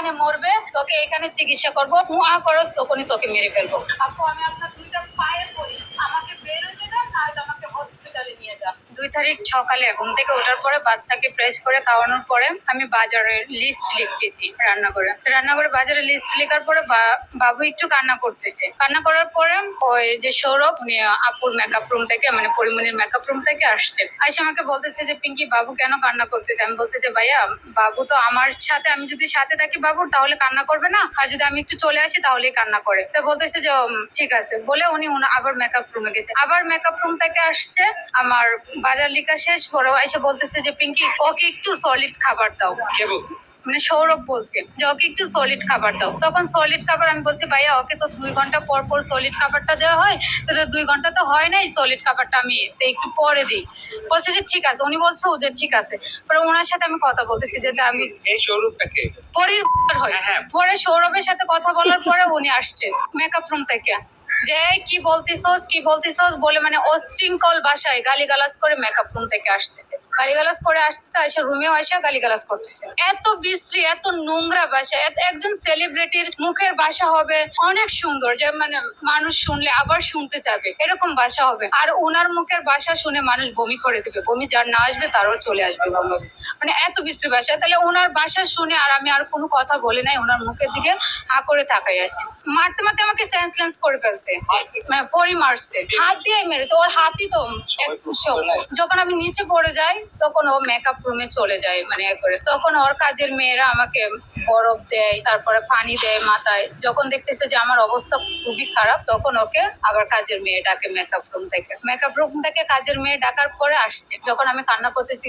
এখানে মরবে তোকে এখানে চিকিৎসা করব হুয়া করস তখনই তোকে মেরে ফেলব। আপু আমি আপনার দুইটা পায়ে পড়ি আমাকে বের হইতে দেন না হয়তো আমাকে হসপিটালে নিয়ে যান। দুই তারিখ সকালে ঘুম থেকে ওঠার পরে বাচ্চাকে প্রেস করে খাওয়ানোর পরে আমি বাজারের লিস্ট লিখতেছি রান্নাঘরে। রান্নাঘরে বাজারের লিস্ট লেখার পরে বাবু একটু কান্না করতেছে। কান্না করার পরে ওই যে সৌরভ আপুর মেকআপ রুম থেকে মানে পরিমণির মেকআপ রুম থেকে আসছে। আইসা আমাকে বলতেছে যে পিঙ্কি বাবু কেন কান্না করতেছে? আমি বলছি যে ভাইয়া বাবু তো আমার সাথে আমি যদি সাথে থাকি বাবুর তাহলে কান্না করবে না? আর যদি আমি একটু চলে আসি, তাহলেই কান্না করে। তো বলতেছে যে ঠিক আছে। বলে উনি আবার মেকআপ রুমে গেছে। আবার মেকআপ রুম থেকে আসছে, আমার বাজার লিখা শেষ। বড় এসে বলতেছে যে, পিঙ্কি, ওকে একটু সলিড খাবার দাও। মানে সৌরভ বলছে যে ওকে একটু সলিড খাবার দাও। তখন সলিড খাবার আমি বলছি ভাইয়া ওকে তো দুই ঘণ্টা পর পর সলিড খাবারটা দেওয়া হয় তো দুই ঘণ্টা তো হয় নাই সলিড খাবারটা আমি একটু পরে দিই। বলছে যে ঠিক আছে। উনি বলছে ও যে ঠিক আছে। পরে ওনার সাথে আমি কথা বলতেছি যে আমি এই স্বরূপটাকে পরের হয়। হ্যাঁ, হ্যাঁ। পরে সৌরভের সাথে কথা বলার পরে উনি আসছে মেকআপ রুম থেকে। যে, কি বলতেছস কি বলতেছস বলে মানে অশৃঙ্খল ভাষায় গালিগালাজ করে মেকআপ রুম থেকে আসতেছে। করে আসতেছে করতেছে। এত বিশ্রী, এত নোংরা এত একজন সেলিব্রিটির মুখের ভাষা হবে অনেক সুন্দর। যে মানে মানুষ শুনলে আবার শুনতে চাবে, এরকম ভাষা হবে। আর ওনার মুখের ভাষা শুনে মানুষ বমি করে দেবে। বমি যার না আসবে, তারও চলে আসবে। মানে এত বিশ্রী ভাষা তাহলে ওনার ভাষা শুনে আর আমি আর কোনো কথা বলি নাই, ওনার মুখের দিকে হা করে তাকাই আছি। মারতে মারতে আমাকে সেন্সলেন্স করে ফেলছে। মানে পরি মারছে। হাত দিয়ে মেরেছে। ওর হাতই তো যখন আমি নিচে পড়ে যাই তখন ও মেকআপ রুমে চলে যায় মানে করে। তখন ওর কাজের মেয়েরা আমাকে বরফ দেয় তারপরে পানি দেয় মাথায়। যখন দেখতেছে যে আমার অবস্থা খুবই খারাপ তখন ওকে আবার কাজের মেয়ে ডাকে মেকআপ রুম থেকে। মেকআপ রুম থেকে কাজের মেয়ে ডাকার পরে আসছে। যখন আমি কান্না করতেছি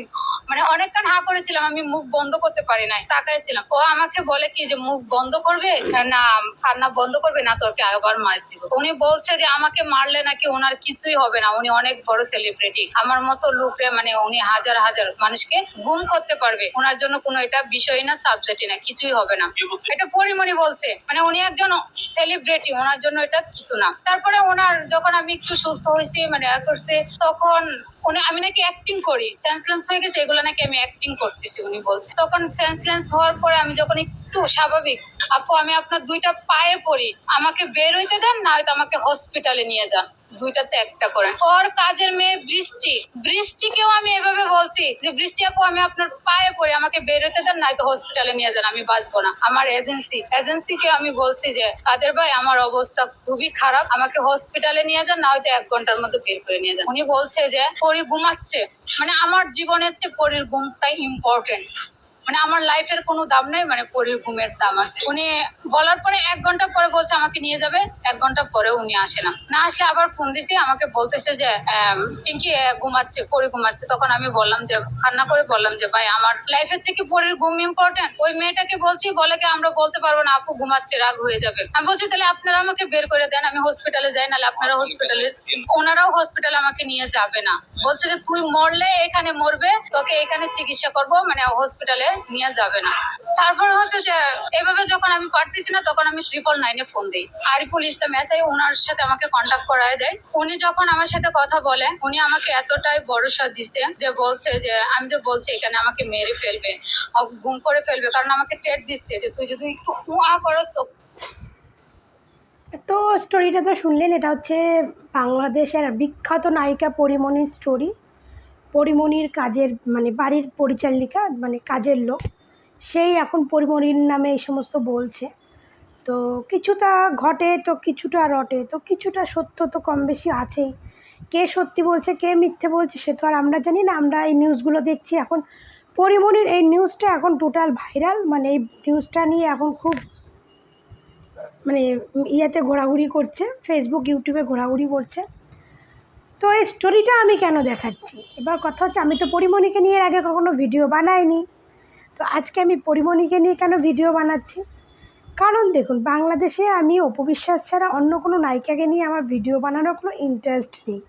মানে অনেকক্ষণ হা করেছিলাম আমি মুখ বন্ধ করতে পারি নাই তাকাইছিলাম। ও আমাকে বলে কি যে মুখ বন্ধ করবে? না কান্না বন্ধ করবে না তোরকে আবার মার দিব। উনি বলছে যে আমাকে মারলে নাকি ওনার কিছুই হবে না। উনি অনেক বড় সেলিব্রিটি আমার মতো লোকে মানে উনি হাজার হাজার মানুষকে গুম করতে পারবে। ওনার জন্য কোনো এটা বিষয় না সাবজেক্টই না কিছুই হবে না। এটা পরিমণি বলছে। মানে উনি একজন সেলিব্রিটি ওনার জন্য এটা কিছু না। তারপরে ওনার যখন আমি একটু সুস্থ হয়েছি মানে করছে তখন উনি আমি নাকি অ্যাক্টিং করি। সেন্সলেন্স হয়ে গেছে এগুলো নাকি আমি অ্যাক্টিং করতেছি উনি বলছে। তখন সেন্সলেন্স হওয়ার পরে আমি যখন একটু স্বাভাবিক আপু, আমি আপনার দুইটা পায়ে পড়ি। আমাকে বের হইতে দেন, না হয়তো আমাকে হসপিটালে নিয়ে যান। দুইটাতে একটা করেন। ওর কাজের মেয়ে বৃষ্টি। বৃষ্টিকেও আমি এভাবে বলছি যে, বৃষ্টি আপু, আমি আপনার পায়ে পড়ি। আমাকে বের হতে দেন নয়তো হসপিটালে নিয়ে যান। আমি বাঁচবো না। আমার এজেন্সি এজেন্সিকে আমি বলছি যে, কাদের ভাই, আমার অবস্থা খুবই খারাপ। আমাকে হসপিটালে নিয়ে যান, না হয়তো এক ঘণ্টার মধ্যে বের করে নিয়ে যান। উনি বলছে যে পরি ঘুমাচ্ছে মানে আমার জীবনের চেয়ে পরির ঘুমটাই ইম্পর্টেন্ট মানে আমার লাইফের কোনো দাম নাই মানে পরীর ঘুমের দাম আছে। উনি বলার পরে এক ঘণ্টা পরে বলছে আমাকে নিয়ে যাবে, এক ঘণ্টা পরে উনি আসে না। না আসলে আবার ফোন দিছি, আমাকে বলতেছে যে পিঙ্কি ঘুমাচ্ছে, পরি ঘুমাচ্ছে। তখন আমি বললাম যে, কান্না করে বললাম যে, ভাই, আমার লাইফ লাইফের থেকে পরির ঘুম ইম্পর্টেন্ট ওই মেয়েটাকে বলছি, বলে কি, আমরা বলতে পারব না, আপু ঘুমাচ্ছে, রাগ হয়ে যাবে। আমি বলছি, তাহলে আপনারা আমাকে বের করে দেন, আমি হসপিটালে যাই, নাহলে আপনারা হসপিটালে ওনারাও হসপিটালে আমাকে নিয়ে যাবে না। বলছে যে, তুই মরলে এখানে মরবে, তোকে এখানে চিকিৎসা করব মানে হসপিটালে নিয়ে যাবে না। তারপর হচ্ছে যে, এভাবে যখন আমি পারতেছি না, তখন আমি ট্রিপল নাইনে ফোন দিই। আরিফুল ইসলাম এসআই ওনার সাথে আমাকে কন্ট্যাক্ট করায় দেয়। উনি যখন আমার সাথে কথা বলে, উনি আমাকে এতটাই ভরসা দিছে যে বলছে যে, আমি যে বলছি, এখানে আমাকে মেরে ফেলবে গুম করে ফেলবে, কারণ আমাকে টেট দিচ্ছে যে, তুই যদি একটু হুয়া করস তো তো স্টোরিটা তো শুনলেন, এটা হচ্ছে বাংলাদেশের বিখ্যাত নায়িকা পরিমণির স্টোরি পরিমণির কাজের মানে বাড়ির পরিচালিকা মানে কাজের লোক, সেই এখন পরিমণির নামে এই সমস্ত বলছে। তো কিছুটা ঘটে তো কিছুটা রটে, তো কিছুটা সত্য তো কম বেশি আছেই। কে সত্যি বলছে, কে মিথ্যে বলছে, সে তো আর আমরা জানি না। আমরা এই নিউজগুলো দেখছি এখন। পরিমণির এই নিউজটা এখন টোটাল ভাইরাল মানে এই নিউজটা নিয়ে এখন খুব মানে ইয়েতে ঘোরাঘুরি করছে ফেসবুক ইউটিউবে ঘোরাঘুরি করছে। তো এই স্টোরিটা আমি কেন দেখাচ্ছি? এবার কথা হচ্ছে, আমি তো পরিমণিকে নিয়ে এর আগে কখনো ভিডিও বানাইনি। তো আজকে আমি পরিমণিকে নিয়ে কেন ভিডিও বানাচ্ছি? কারণ দেখুন, বাংলাদেশে আমি অপবিশ্বাস ছাড়া অন্য কোনো নায়িকাকে নিয়ে আমার ভিডিও বানানোর কোনো ইন্টারেস্ট নেই।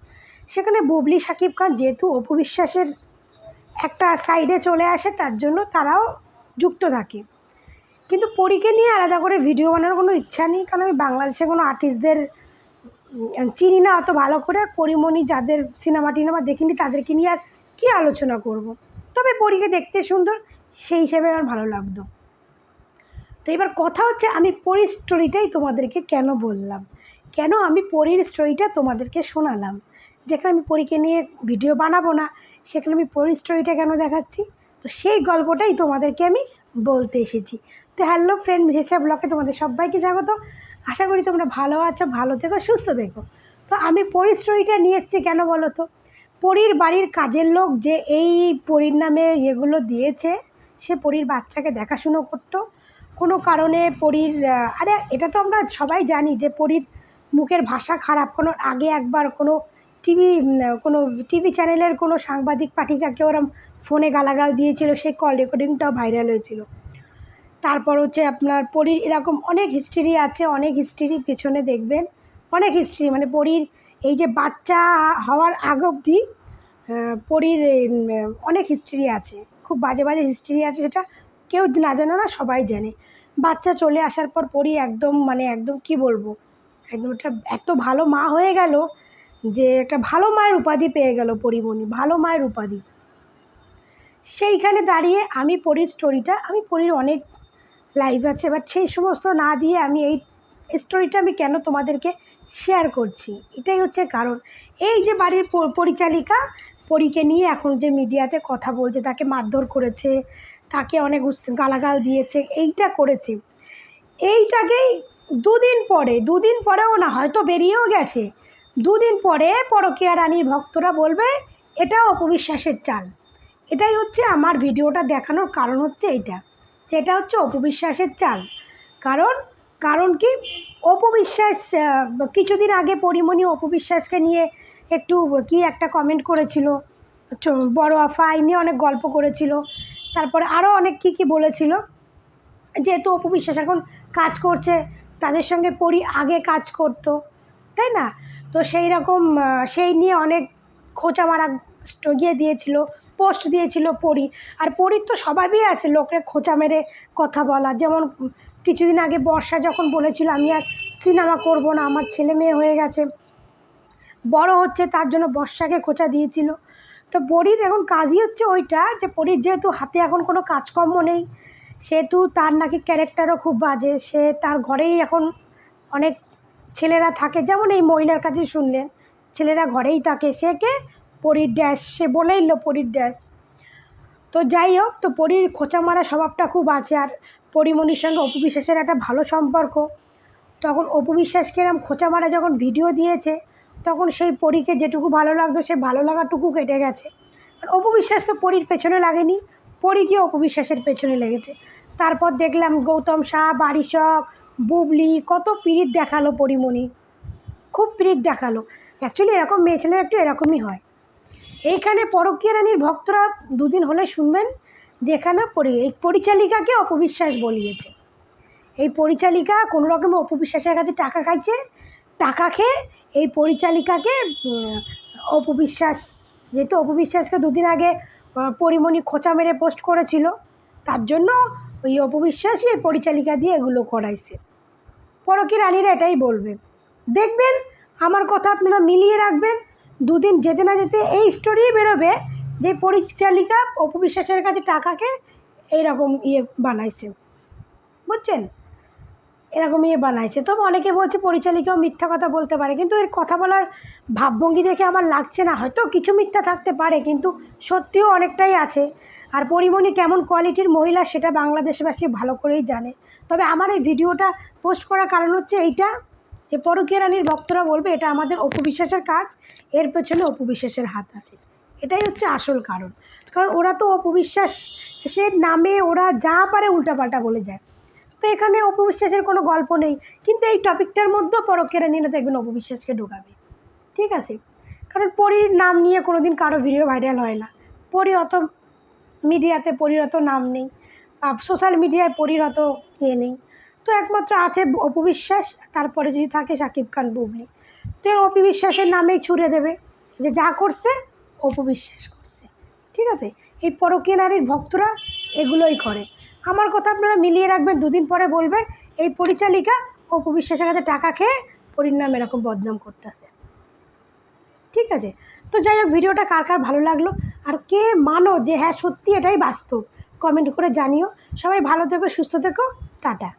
সেখানে বুবলি সাকিব খান যেহেতু অপবিশ্বাসের একটা সাইডে চলে আসে, তার জন্য তারাও যুক্ত থাকে। কিন্তু পরীকে নিয়ে আলাদা করে ভিডিও বানানোর কোনো ইচ্ছা নেই, কারণ আমি বাংলাদেশে কোনো আর্টিস্টদের চিনি না অত ভালো করে, আর পরিমণি যাদের সিনেমা টিনেমা দেখিনি তাদেরকে নিয়ে আর কী আলোচনা করব। তবে পরীকে দেখতে সুন্দর, সেই হিসেবে আমার ভালো লাগতো। তো এবার কথা হচ্ছে আমি পরীর স্টোরিটাই তোমাদেরকে কেন বললাম? কেন আমি পরীর স্টোরিটা তোমাদেরকে শোনালাম? যেখানে আমি পরীকে নিয়ে ভিডিও বানাবো না, সেখানে আমি পরীর স্টোরিটা কেন দেখাচ্ছি? তো সেই গল্পটাই তোমাদেরকে আমি বলতে এসেছি। তো হ্যালো ফ্রেন্ড বিশেষা ব্লকে তোমাদের সবাইকে স্বাগত। আশা করি তোমরা ভালো আছো, ভালো থেকো, সুস্থ থেকো। তো আমি স্টোরিটা নিয়ে এসেছি কেন বলো তো? পরীর বাড়ির কাজের লোক যে এই পরীর নামে এগুলো দিয়েছে, সে পরীর বাচ্চাকে দেখাশুনো করতো। কোনো কারণে পরীর আরে এটা তো আমরা সবাই জানি যে পরীর মুখের ভাষা খারাপ। কোনো আগে একবার কোনো টিভি কোনো টিভি চ্যানেলের কোনো সাংবাদিক পাঠিকাকে ওরম ফোনে গালাগাল দিয়েছিল সেই কল রেকর্ডিংটাও ভাইরাল হয়েছিল। তারপর হচ্ছে আপনার পরীর এরকম অনেক হিস্ট্রি আছে, অনেক হিস্ট্রি পেছনে দেখবেন, অনেক হিস্ট্রি মানে পরীর এই যে বাচ্চা হওয়ার আগ অবধি পরীর অনেক হিস্ট্রি আছে, খুব বাজে বাজে হিস্ট্রি আছে সেটা কেউ না জানে না, সবাই জানে। বাচ্চা চলে আসার পর পরী একদম মানে একদম কি বলব, একদম একটা এত ভালো মা হয়ে গেল যে একটা ভালো মায়ের উপাধি পেয়ে গেল পরিমণি ভালো মায়ের উপাধি। সেইখানে দাঁড়িয়ে আমি পরীর স্টোরিটা আমি পরীর অনেক লাইভ আছে বাট সেই সমস্ত না দিয়ে আমি এই স্টোরিটা আমি কেন তোমাদেরকে শেয়ার করছি? এটাই হচ্ছে কারণ। এই যে বাড়ির পরিচালিকা পরীকে নিয়ে এখন যে মিডিয়াতে কথা বলছে, তাকে মারধর করেছে, তাকে অনেক গালাগাল দিয়েছে, এইটা করেছে। এইটাকেই দুদিন পরে, দুদিন পরেও না, হয়তো বেরিয়েও গেছে। দুদিন পরে পরকীয়া রানীর ভক্তরা বলবে এটা অপবিশ্বাসের চাল। এটাই হচ্ছে আমার ভিডিওটা দেখানোর কারণ হচ্ছে এইটা। এটা হচ্ছে অপবিশ্বাসের চাল। কারণ কারণ কি? অপবিশ্বাস কিছুদিন আগে পরিমণি অপবিশ্বাসকে নিয়ে একটু কি একটা কমেন্ট করেছিল। বড় আফা নিয়ে অনেক গল্প করেছিল। তারপরে আরও অনেক কী কী বলেছিল। যেহেতু অপবিশ্বাস এখন কাজ করছে, তাদের সঙ্গে পরি আগে কাজ করতো, তাই না? তো সেই রকম সেই নিয়ে অনেক খোঁচা মারা ইয়ে দিয়েছিল। পোস্ট দিয়েছিল পরি। আর পরির তো স্বভাবই আছে, লোকরে খোঁচা মেরে কথা বলা। যেমন কিছুদিন আগে বর্ষা যখন বলেছিল, আমি আর সিনেমা করব না, আমার ছেলে মেয়ে হয়ে গেছে। বড় হচ্ছে, তার জন্য বর্ষাকে খোঁচা দিয়েছিল। তো পরীর এখন কাজই হচ্ছে ওইটা, যে পরীর যেহেতু হাতে এখন কোনো কাজকর্ম নেই, সেহেতু তার নাকি ক্যারেক্টারও খুব বাজে, সে তার ঘরেই এখন অনেক ছেলেরা থাকে। যেমন এই মহিলার কাছে শুনলেন, ছেলেরা ঘরেই থাকে, সে কে? পরীর ড্যাশ, সে বলেই লো পরীর ড্যাশ। তো যাই হোক, তো পরীর খোঁচা মারা স্বভাবটা খুব আছে। আর পরিমণির সঙ্গে অপবিশ্বাসের একটা ভালো সম্পর্ক। তখন অপবিশ্বাসকে এরম খোঁচা মারা যখন ভিডিও দিয়েছে, তখন সেই পরীকে যেটুকু ভালো লাগতো, সে ভালো লাগাটুকু কেটে গেছে। আর অপবিশ্বাস তো পরীর পেছনে লাগেনি। পরী গিয়ে অপবিশ্বাসের পেছনে লেগেছে। তারপর দেখলাম গৌতম শাহ বারিশক, বুবলি, কত পিরিত দেখাল পরিমণি। খুব পিরিত দেখাল। অ্যাকচুয়ালি এরকম মেয়ে ছেলের একটু এরকমই হয়। এইখানে পরকীয়া রানীর ভক্তরা দুদিন হলে শুনবেন যেখানে পরি, এই পরিচালিকাকে অপবিশ্বাস বলিয়েছে। এই পরিচালিকা কোনো রকম অপবিশ্বাসের কাছে টাকা খাইছে, টাকা খেয়ে এই পরিচালিকাকে অপবিশ্বাস, যেহেতু অপবিশ্বাসকে দুদিন আগে পরিমণি খোঁচা মেরে পোস্ট করেছিল, তার জন্য ওই অপবিশ্বাসই এই পরিচালিকা দিয়ে এগুলো করাইছে। পরকী রানীরা এটাই বলবে। দেখবেন, আমার কথা আপনারা মিলিয়ে রাখবেন দুদিন যেতে না যেতে এই স্টোরি বেরোবে যে পরিচালিকা অপবিশ্বাসের কাছে টাকাকে এইরকম ইয়ে বানাইছে। বুঝছেন? এরকম ইয়ে বানাইছে। তবে অনেকে বলছে পরিচালিকাও মিথ্যা কথা বলতে পারে, কিন্তু এর কথা বলার ভাবভঙ্গি দেখে আমার লাগছে না। হয়তো কিছু মিথ্যা থাকতে পারে, কিন্তু সত্যিও অনেকটাই আছে। আর পরিমণি কেমন কোয়ালিটির মহিলা সেটা বাংলাদেশবাসী ভালো করেই জানে। তবে আমার এই ভিডিওটা পোস্ট করার কারণ হচ্ছে এইটা। যে পরকীয়া রানীর ভক্তরা বলবে, এটা আমাদের অপবিশ্বাসের কাজ, এর পেছনে অপবিশ্বাসের হাত আছে। এটাই হচ্ছে আসল কারণ। কারণ ওরা তো অপবিশ্বাস, সে নামে ওরা যা পারে উল্টাপাল্টা বলে যায়। তো এখানে অপবিশ্বাসের কোনো গল্প নেই। কিন্তু এই টপিকটার মধ্যেও পরকীয়া রানীরা দেখবেন অপবিশ্বাসকে ঢোকাবে। ঠিক আছে? কারণ পরীর নাম নিয়ে কোনো দিন কারও ভিডিও ভাইরাল হয় না। পরী অত মিডিয়াতে পরীর অত নাম নেই। সোশ্যাল মিডিয়ায় পরীর অত ইয়ে নেই। তো একমাত্র আছে অপবিশ্বাস, তারপরে যদি থাকে শাকিব খান, বুবলি। তো এই অপবিশ্বাসের নামেই ছুড়ে দেবে যে যা করছে, অপবিশ্বাস করছে। ঠিক আছে? এই পরকীয়া নারীর ভক্তরা এগুলোই করে। আমার কথা আপনারা মিলিয়ে রাখবেন, দুদিন পরে বলবে, এই পরিচালিকা অপবিশ্বাসের কাছে টাকা খেয়ে পরিণাম এরকম বদনাম করতেছে। ঠিক আছে? তো যাই হোক, ভিডিওটা কার কার ভালো লাগল? আর কে মানো যে হ্যাঁ সত্যি এটাই বাস্তব? কমেন্ট করে জানিও। সবাই ভালো থেকো, সুস্থ থেকো। টাটা।